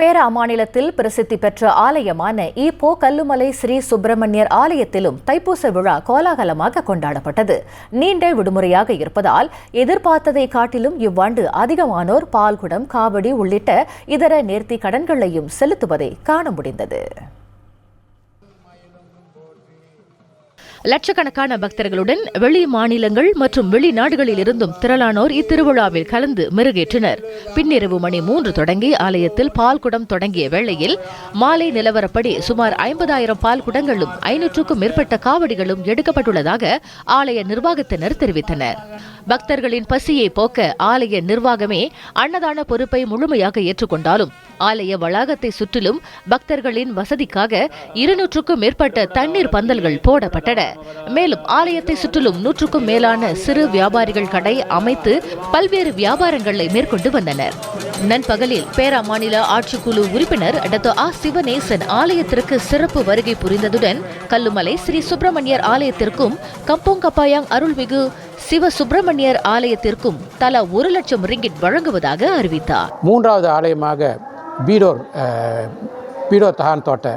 பேரா மாநிலத்தில் பிரசித்தி பெற்ற ஆலயமான ஈப்போ கல்லுமலை ஸ்ரீ சுப்பிரமணியர் ஆலயத்திலும் தைப்பூச விழா கோலாகலமாக கொண்டாடப்பட்டது. நீண்ட விடுமுறையாக இருப்பதால் எதிர்பார்த்ததை காட்டிலும் இவ்வாண்டு அதிகமானோர் பால்குடம் காவடி உள்ளிட்ட இதர நேர்த்தி கடன்களையும் செலுத்துவதை காண முடிந்தது. லட்சக்கணக்கான பக்தர்களுடன் வெளி மாநிலங்கள் மற்றும் வெளிநாடுகளில் இருந்தும் திரளானோர் இத்திருவிழாவில் கலந்து மெருகேற்றனர். பின்னிரவு மணி மூன்று தொடங்கி ஆலயத்தில் பால் குடம் தொடங்கிய வேளையில் மாலை நிலவரப்படி சுமார் ஐம்பதாயிரம் பால் குடங்களும் ஐநூற்றுக்கும் மேற்பட்ட காவடிகளும் எடுக்கப்பட்டுள்ளதாக ஆலய நிர்வாகத்தினர் தெரிவித்தனர். பக்தர்களின் பசியை போக்க ஆலய நிர்வாகமே அன்னதான பொறுப்பை முழுமையாக ஏற்றுக்கொண்டாலும் ஆலய வளாகத்தை சுற்றிலும் பக்தர்களின் வசதிக்காக இருநூற்றுக்கும் மேற்பட்ட தண்ணீர் பந்தல்கள் போடப்பட்டன. மேலும் ஆலயத்தை சுற்றிலும் நூற்றுக்கும் மேலான சிறு வியாபாரிகள் கடை அமைத்து பல்வேறு வியாபாரங்களை மேற்கொண்டு வந்தனர். நண்பகலில் பேரா மாநில ஆட்சிக்குழு உறுப்பினர் டாக்டர் ஆ. சிவநேசன் ஆலயத்திற்கு சிறப்பு வருகை புரிந்ததுடன் கல்லுமலை ஸ்ரீ சுப்பிரமணியர் ஆலயத்திற்கும் கம்போங்கப்பாயாங் அருள்மிகு சிவ சுப்பிரமணியர் ஆலயத்திற்கும் தலா ஒரு லட்சம் ரிங்கிட் வழங்குவதாக அறிவித்தார். மூன்றாவது ஆலயமாக பீடோர் பீடோர் தகான் தோட்ட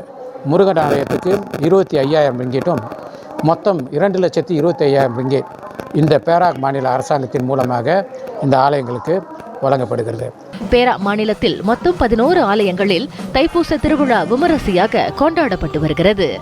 முருகன் ஆலயத்துக்கு இருபத்தி ஐயாயிரம் ரிங்கிட்டும் மொத்தம் இரண்டு லட்சத்தி இருபத்தி ஐயாயிரம் ரிங்கேட் இந்த பேராக் மாநில அரசாங்கத்தின் மூலமாக இந்த ஆலயங்களுக்கு வழங்கப்படுகிறது. பேரா மாநிலத்தில் மொத்தம் பதினோரு ஆலயங்களில் தைப்பூச திருவிழா விமரிசையாக கொண்டாடப்பட்டு வருகிறது.